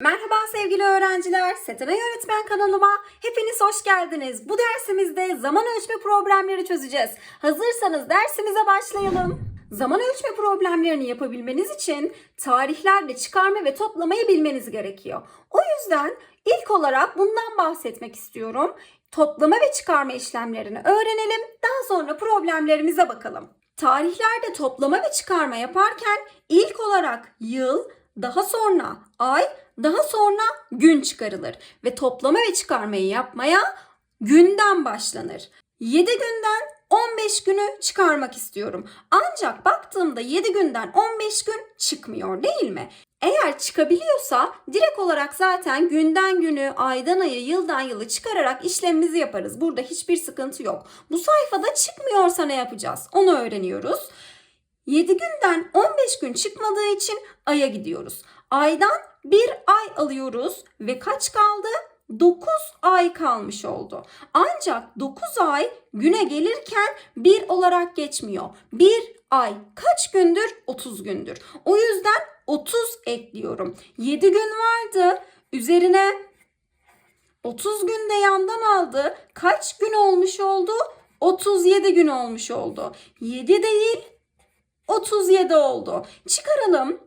Merhaba sevgili öğrenciler, Setenay Öğretmen kanalıma hepiniz hoş geldiniz. Bu dersimizde zaman ölçme problemleri çözeceğiz. Hazırsanız dersimize başlayalım. Zaman ölçme problemlerini yapabilmeniz için tarihlerle çıkarma ve toplamayı bilmeniz gerekiyor. O yüzden ilk olarak bundan bahsetmek istiyorum. Toplama ve çıkarma işlemlerini öğrenelim. Daha sonra problemlerimize bakalım. Tarihlerde toplama ve çıkarma yaparken ilk olarak yıl, daha sonra ay, daha sonra gün çıkarılır ve toplama ve çıkarmayı yapmaya günden başlanır. 7 günden 15 günü çıkarmak istiyorum. Ancak baktığımda 7 günden 15 gün çıkmıyor değil mi? Eğer çıkabiliyorsa direkt olarak zaten günden günü, aydan aya, yıldan yılı çıkararak işlemimizi yaparız. Burada hiçbir sıkıntı yok. Bu sayfada çıkmıyorsa ne yapacağız? Onu öğreniyoruz. 7 günden 15 gün çıkmadığı için aya gidiyoruz. Aydan bir ay alıyoruz ve kaç kaldı? 9 ay kalmış oldu. Ancak 9 ay güne gelirken bir olarak geçmiyor. Bir ay kaç gündür? 30 gündür. O yüzden 30 ekliyorum. 7 gün vardı. Üzerine 30 günde yandan aldı. Kaç gün olmuş oldu? 37 gün olmuş oldu. 7 değil 37 oldu. Çıkaralım.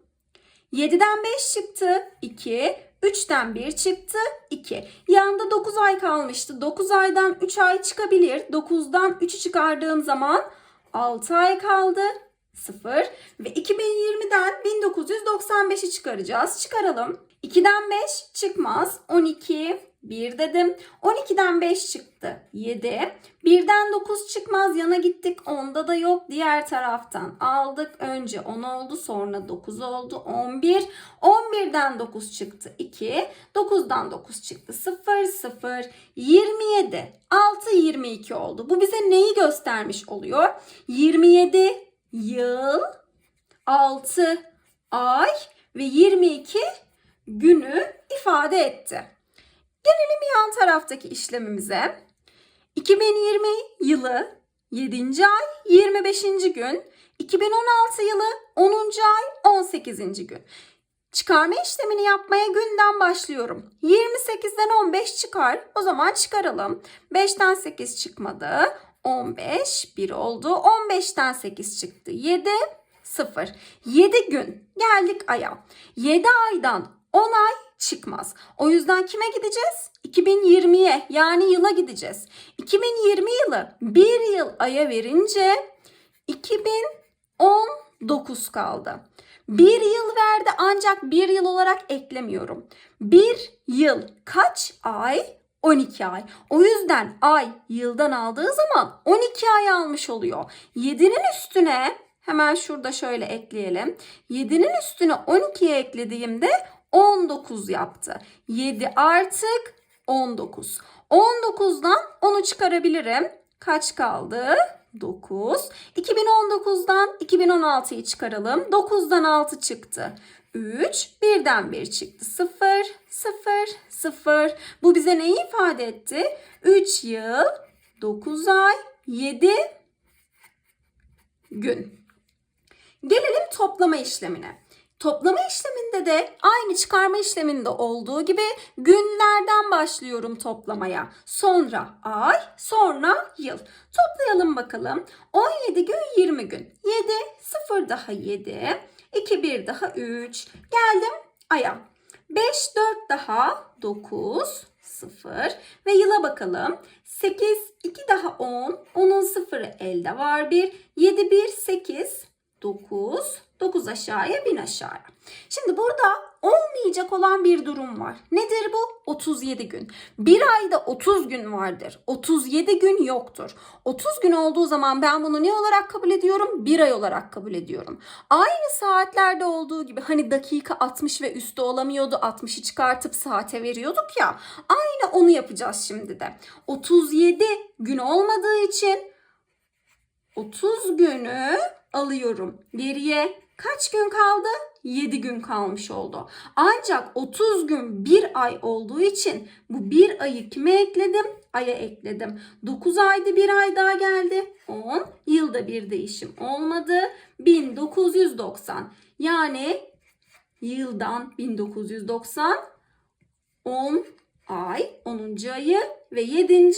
7'den 5 çıktı. 2. 3'ten 1 çıktı. 2. Yanında 9 ay kalmıştı. 9 aydan 3 ay çıkabilir. 9'dan 3'ü çıkardığım zaman 6 ay kaldı. 0 ve 2020'den 1995'i çıkaracağız. Çıkaralım. 2'den 5 çıkmaz. 12 1 dedim. 12'den 5 çıktı. 7. 1'den 9 çıkmaz. Yana gittik. 10'da da yok. Diğer taraftan aldık. Önce 10 oldu. Sonra 9 oldu. 11. 11'den 9 çıktı. 2. 9'dan 9 çıktı. 0. 0. 27. 6. 22 oldu. Bu bize neyi göstermiş oluyor? 27 yıl, 6 ay ve 22 günü ifade etti. Gelelim yan taraftaki işlemimize. 2020 yılı 7. ay 25. gün, 2016 yılı 10. ay 18. gün. Çıkarma işlemini yapmaya günden başlıyorum. 28'den 15 çıkar. O zaman çıkaralım. 5'ten 8 çıkmadı. 15 1 oldu. 15'ten 8 çıktı. 7 0. 7 gün geldik aya. 7 aydan 10 ay çıkmaz. O yüzden kime gideceğiz? 2020'ye yani yıla gideceğiz. 2020 yılı bir yıl aya verince 2019 kaldı. Bir yıl verdi ancak bir yıl olarak eklemiyorum. Bir yıl kaç ay? 12 ay. O yüzden ay yıldan aldığı zaman 12 ay almış oluyor. 7'nin üstüne hemen şurada şöyle ekleyelim. 7'nin üstüne 12'ye eklediğimde 19 yaptı. 7 artık 19. 19'dan 10'u çıkarabilirim. Kaç kaldı? 9. 2019'dan 2016'yı çıkaralım. 9'dan 6 çıktı. 3. Birden 1 çıktı. 0, 0, 0. Bu bize neyi ifade etti? 3 yıl, 9 ay, 7 gün. Gelelim toplama işlemine. Toplama işleminde de aynı çıkarma işleminde olduğu gibi günlerden başlıyorum toplamaya. Sonra ay, sonra yıl. Toplayalım bakalım. 17 gün 20 gün. 7, 0 daha 7, 2, 1 daha 3. Geldim aya. 5, 4 daha 9, 0 ve yıla bakalım. 8, 2 daha 10, 10'un sıfırı elde var 1, 7, 1, 8, 9, 9 aşağıya 1000 aşağıya. Şimdi burada olmayacak olan bir durum var. Nedir bu? 37 gün. Bir ayda 30 gün vardır. 37 gün yoktur. 30 gün olduğu zaman ben bunu ne olarak kabul ediyorum? Bir ay olarak kabul ediyorum. Aynı saatlerde olduğu gibi hani dakika 60 ve üstü olamıyordu. 60'ı çıkartıp saate veriyorduk ya. Aynı onu yapacağız şimdi de. 37 gün olmadığı için 30 günü alıyorum. Geriye kaç gün kaldı? 7 gün kalmış oldu. Ancak 30 gün bir ay olduğu için bu bir ayı kime ekledim? Aya ekledim. 9 ayda bir ay daha geldi. 10 yılda bir değişim olmadı. 1990 yani yıldan 1990 10 ay, 10. ayı ve 7.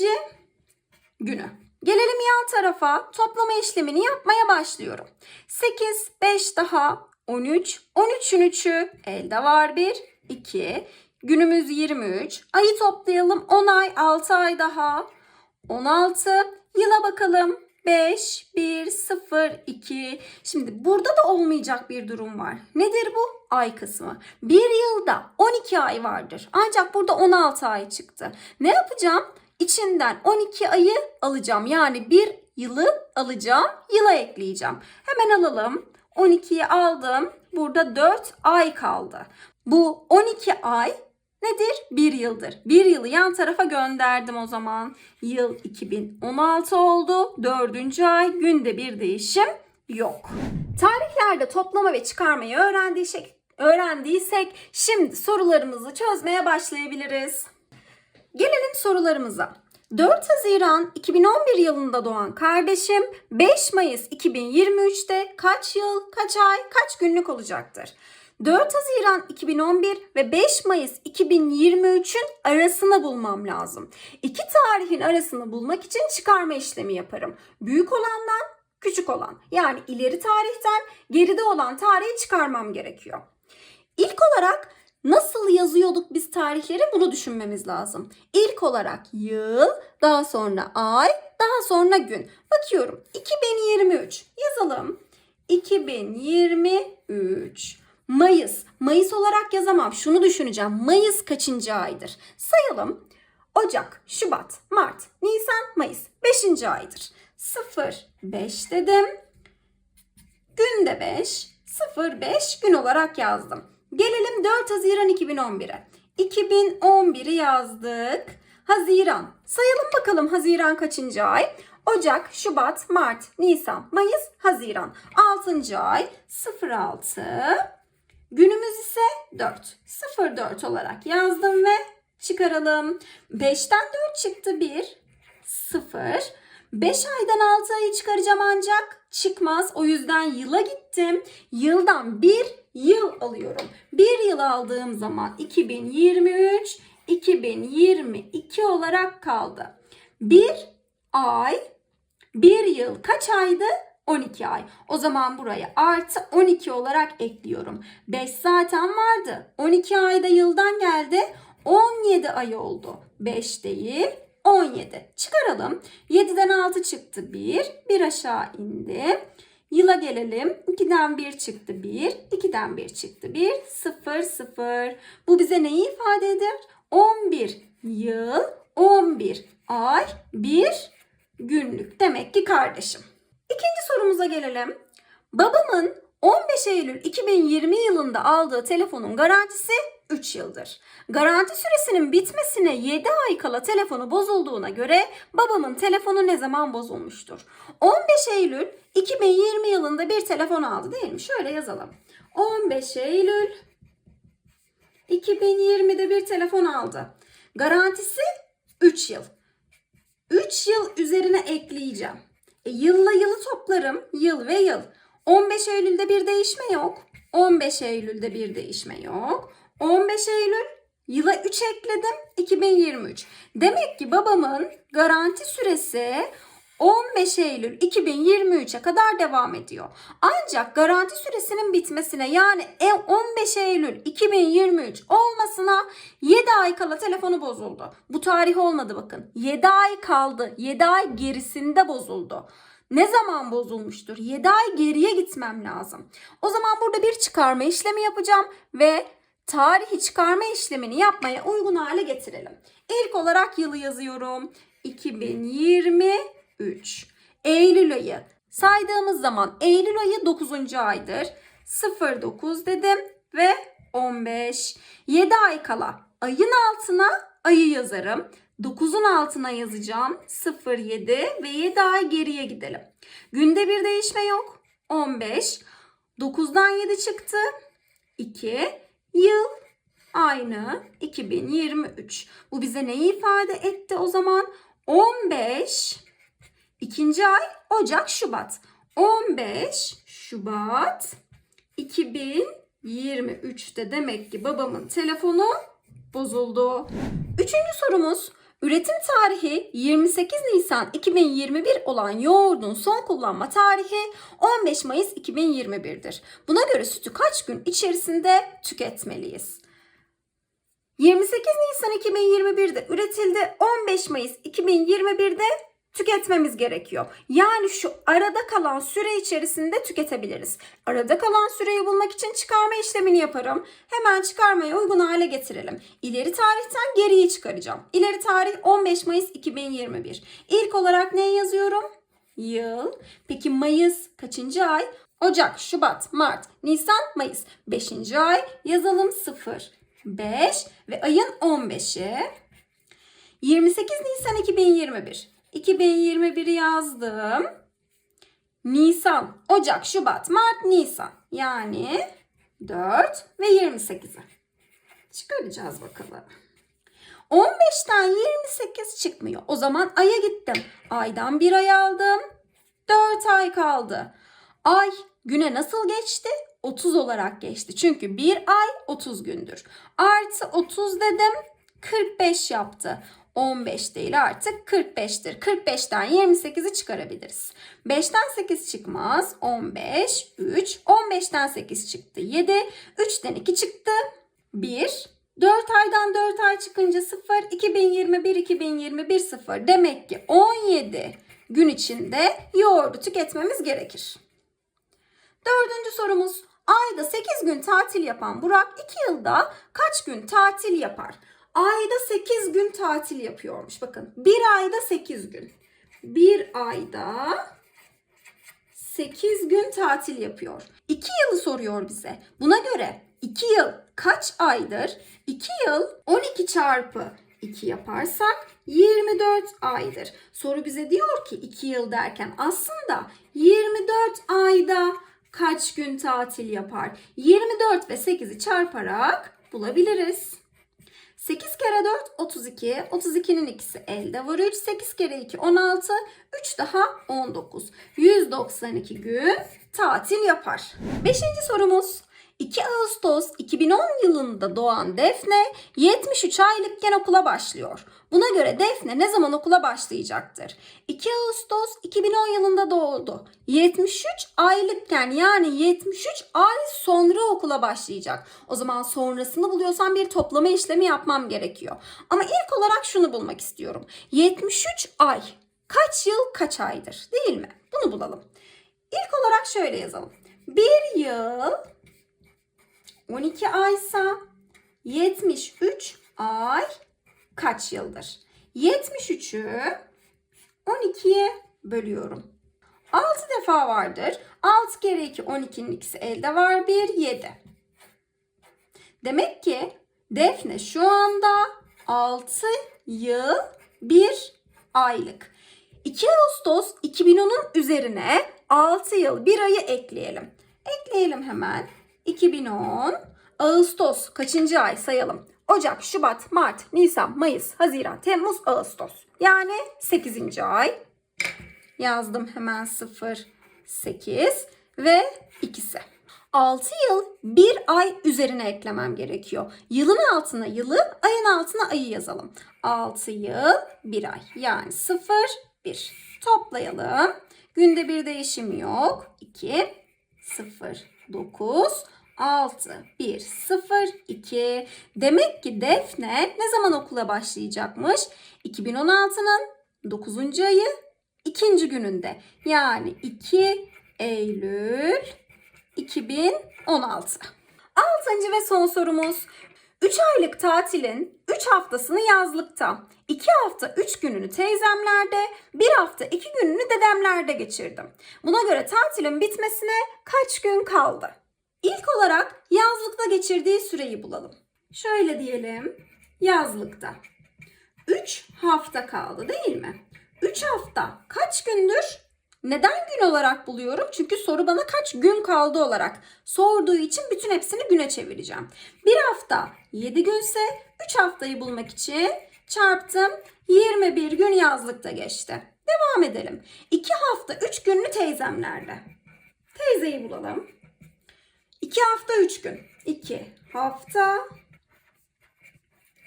günü. Gelelim yan tarafa toplama işlemini yapmaya başlıyorum. 8, 5 daha 13, 13'ün 3'ü elde var 1, 2, günümüz 23. Ayı toplayalım 10 ay, 6 ay daha 16. Yıla bakalım 5, 1, 0, 2. Şimdi burada da olmayacak bir durum var. Nedir bu? Ay kısmı. Bir yılda 12 ay vardır. Ancak burada 16 ay çıktı. Ne yapacağım? İçinden 12 ayı alacağım. Yani bir yılı alacağım. Yıla ekleyeceğim. Hemen alalım. 12'yi aldım. Burada 4 ay kaldı. Bu 12 ay nedir? Bir yıldır. Bir yılı yan tarafa gönderdim o zaman. Yıl 2016 oldu. Dördüncü ay. Günde bir değişim yok. Tarihlerde toplama ve çıkarmayı öğrendiysek, öğrendiysek şimdi sorularımızı çözmeye başlayabiliriz. Gelelim sorularımıza. 4 Haziran 2011 yılında doğan kardeşim 5 Mayıs 2023'te kaç yıl, kaç ay, kaç günlük olacaktır? 4 Haziran 2011 ve 5 Mayıs 2023'ün arasını bulmam lazım. İki tarihin arasını bulmak için çıkarma işlemi yaparım. Büyük olandan küçük olan yani ileri tarihten geride olan tarihi çıkarmam gerekiyor. İlk olarak nasıl yazıyorduk biz tarihleri bunu düşünmemiz lazım. İlk olarak yıl, daha sonra ay, daha sonra gün. Bakıyorum 2023 yazalım. 2023 Mayıs. Mayıs olarak yazamam. Şunu düşüneceğim. Mayıs kaçıncı aydır? Sayalım. Ocak, Şubat, Mart, Nisan, Mayıs. Beşinci aydır. 0, 5 dedim. Gün de 5, 0, 5 gün olarak yazdım. Gelelim 4 Haziran 2011'e. 2011'i yazdık. Haziran. Sayalım bakalım Haziran kaçıncı ay? Ocak, Şubat, Mart, Nisan, Mayıs, Haziran. 6. ay 06. Günümüz ise 4. 04 olarak yazdım ve çıkaralım. 5'ten 4 çıktı 1. 0. 5 aydan 6 ayı çıkaracağım ancak çıkmaz. O yüzden yıla gittim. Yıldan bir yıl alıyorum. Bir yıl aldığım zaman 2023, 2022 olarak kaldı. Bir ay, bir yıl kaç aydı? 12 ay. O zaman buraya artı 12 olarak ekliyorum. 5 zaten vardı. 12 ayda yıldan geldi. 17 ay oldu. 5 değil 17. Çıkaralım. 7'den 6 çıktı 1. 1 aşağı indi. Yıla gelelim. 2'den 1 çıktı 1. 2'den 1 çıktı 1. 0 0. Bu bize neyi ifade eder? 11 yıl, 11 ay, 1 günlük. Demek ki kardeşim. İkinci sorumuza gelelim. Babamın 15 Eylül 2020 yılında aldığı telefonun garantisi 3 yıldır. Garanti süresinin bitmesine 7 ay kala telefonu bozulduğuna göre babamın telefonu ne zaman bozulmuştur? 15 Eylül 2020 yılında bir telefon aldı değil mi? Şöyle yazalım. 15 Eylül 2020'de bir telefon aldı. Garantisi 3 yıl. 3 yıl üzerine ekleyeceğim. E, yılla yılı toplarım. Yıl ve yıl. 15 Eylül'de bir değişme yok. 15 Eylül'de bir değişme yok. 15 Eylül yıla 3 ekledim. 2023. Demek ki babamın garanti süresi 15 Eylül 2023'e kadar devam ediyor. Ancak garanti süresinin bitmesine yani 15 Eylül 2023 olmasına 7 ay kala telefonu bozuldu. Bu tarih olmadı bakın. 7 ay kaldı. 7 ay gerisinde bozuldu. Ne zaman bozulmuştur? 7 ay geriye gitmem lazım. O zaman burada bir çıkarma işlemi yapacağım ve tarihi çıkarma işlemini yapmaya uygun hale getirelim. İlk olarak yılı yazıyorum. 2023. Eylül ayı. Saydığımız zaman Eylül ayı 9. aydır. 09 dedim ve 15. 7 ay kala ayın altına ayı yazarım. 9'un altına yazacağım. 07 ve 7 ay geriye gidelim. Günde bir değişme yok. 15. 9'dan 7 çıktı. 2. Yıl aynı 2023. Bu bize neyi ifade etti o zaman? 15 ikinci ay Ocak Şubat. 15 Şubat 2023'te demek ki babamın telefonu bozuldu. Üçüncü sorumuz. Üretim tarihi 28 Nisan 2021 olan yoğurdun son kullanma tarihi 15 Mayıs 2021'dir. Buna göre sütü kaç gün içerisinde tüketmeliyiz? 28 Nisan 2021'de üretildi. 15 Mayıs 2021'de tüketmemiz gerekiyor. Yani şu arada kalan süre içerisinde tüketebiliriz. Arada kalan süreyi bulmak için çıkarma işlemini yaparım. Hemen çıkarmaya uygun hale getirelim. İleri tarihten geriyi çıkaracağım. İleri tarih 15 Mayıs 2021. İlk olarak ne yazıyorum? Yıl. Peki Mayıs kaçıncı ay? Ocak, Şubat, Mart, Nisan, Mayıs. 5. ay yazalım 0. 5 ve ayın 15'i 28 Nisan 2021. 2021'i yazdım. Nisan, Ocak, Şubat, Mart, Nisan. Yani 4 ve 28'i. Çıkaracağız bakalım. 15'ten 28 çıkmıyor. O zaman aya gittim. Aydan bir ay aldım. 4 ay kaldı. Ay güne nasıl geçti? 30 olarak geçti. Çünkü bir ay 30 gündür. Artı 30 dedim 45 yaptı. 15 değil artık 45'tir. 45'ten 28'i çıkarabiliriz. 5'ten 8 çıkmaz. 15, 3. 15'ten 8 çıktı. 7. 3'ten 2 çıktı. 1. 4 aydan 4 ay çıkınca 0. 2021, 2021 0. Demek ki 17 gün içinde yoğurdu tüketmemiz gerekir. Dördüncü sorumuz. Ayda 8 gün tatil yapan Burak 2 yılda kaç gün tatil yapar? Ayda 8 gün tatil yapıyormuş. Bakın bir ayda 8 gün. Bir ayda 8 gün tatil yapıyor. 2 yılı soruyor bize. Buna göre 2 yıl kaç aydır? 2 yıl 12 çarpı 2 yaparsak 24 aydır. Soru bize diyor ki 2 yıl derken aslında 24 ayda kaç gün tatil yapar? 24 ve 8'i çarparak bulabiliriz. 8 kere 4 32. 32'nin ikisi elde var 3. 8 kere 2 16. 3 daha 19. 192 gün tatil yapar. Beşinci sorumuz. 2 Ağustos 2010 yılında doğan Defne 73 aylıkken okula başlıyor. Buna göre Defne ne zaman okula başlayacaktır? 2 Ağustos 2010 yılında doğdu. 73 aylıkken yani 73 ay sonra okula başlayacak. O zaman sonrasını buluyorsam bir toplama işlemi yapmam gerekiyor. Ama ilk olarak şunu bulmak istiyorum. 73 ay kaç yıl kaç aydır değil mi? Bunu bulalım. İlk olarak şöyle yazalım. Bir yıl 12 aysa 73 ay kaç yıldır? 73'ü 12'ye bölüyorum. 6 defa vardır. 6 kere 2 12'nin ikisi elde var. 1 7. Demek ki Defne şu anda 6 yıl 1 aylık. 2 Ağustos 2010'un üzerine 6 yıl 1 ayı ekleyelim. Ekleyelim hemen. 2010 Ağustos kaçıncı ay sayalım. Ocak, Şubat, Mart, Nisan, Mayıs, Haziran, Temmuz, Ağustos. Yani 8. ay. Yazdım hemen 0, 8 ve ikisi. 6 yıl 1 ay üzerine eklemem gerekiyor. Yılın altına yılı, ayın altına ayı yazalım. 6 yıl 1 ay. Yani 0, 1. Toplayalım. Günde bir değişim yok. 2, 0, 9, 6, 1, 0, 2. Demek ki Defne ne zaman okula başlayacakmış? 2016'nın 9. ayı 2. gününde. Yani 2 Eylül 2016. Altıncı ve son sorumuz. 3 aylık tatilin 3 haftasını yazlıkta, 2 hafta 3 gününü teyzemlerde, 1 hafta 2 gününü dedemlerde geçirdim. Buna göre tatilin bitmesine kaç gün kaldı? İlk olarak yazlıkta geçirdiği süreyi bulalım. Şöyle diyelim. Yazlıkta. 3 hafta kaldı değil mi? 3 hafta kaç gündür? Neden gün olarak buluyorum? Çünkü soru bana kaç gün kaldı olarak sorduğu için bütün hepsini güne çevireceğim. Bir hafta 7 günse 3 haftayı bulmak için çarptım. 21 gün yazlıkta geçti. Devam edelim. 2 hafta 3 günlü teyzemlerde. Teyzeyi bulalım. 2 hafta 3 gün. 2 hafta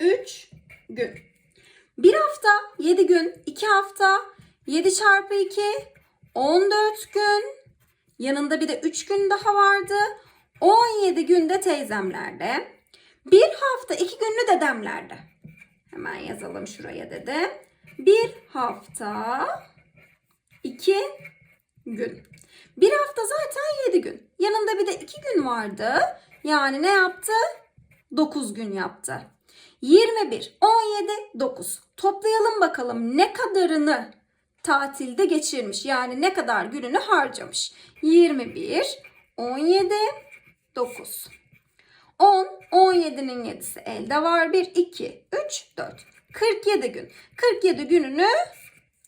3 gün. Bir hafta 7 gün, 2 hafta 7 çarpı 2 14 gün. Yanında bir de 3 gün daha vardı. 17 günde teyzemlerde. Bir hafta 2 günlü dedemlerde. Hemen yazalım şuraya dedim. Bir hafta 2 gün. Bir hafta zaten 7 gün. Yanında bir de 2 gün vardı. Yani ne yaptı? 9 gün yaptı. 21, 17, 9. Toplayalım bakalım ne kadarını tatilde geçirmiş. Yani ne kadar gününü harcamış. 21, 17, 9. 10, 17'nin 7'si elde var. 1, 2, 3, 4. 47 gün. 47 gününü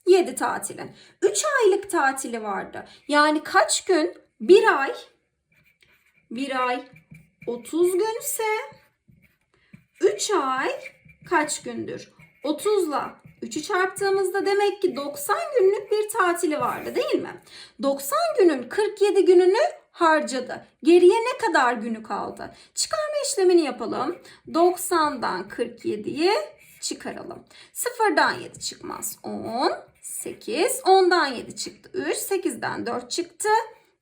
7 tatilin. 3 aylık tatili vardı. Yani kaç gün? 1 ay. 1 ay 30 günse 3 ay kaç gündür? 30 ile 3'ü çarptığımızda demek ki 90 günlük bir tatili vardı değil mi? 90 günün 47 gününü harcadı. Geriye ne kadar günü kaldı? Çıkarma işlemini yapalım. 90'dan 47'yi çıkaralım. 0'dan 7 çıkmaz. 10, 8, 10'dan 7 çıktı. 3, 8'den 4 çıktı.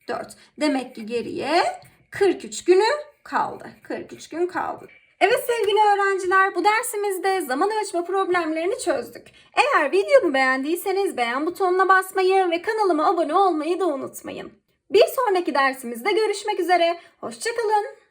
4. Demek ki geriye 43 günü kaldı. 43 gün kaldı. Evet sevgili öğrenciler bu dersimizde zaman ölçme problemlerini çözdük. Eğer videomu beğendiyseniz beğen butonuna basmayı ve kanalıma abone olmayı da unutmayın. Bir sonraki dersimizde görüşmek üzere. Hoşçakalın.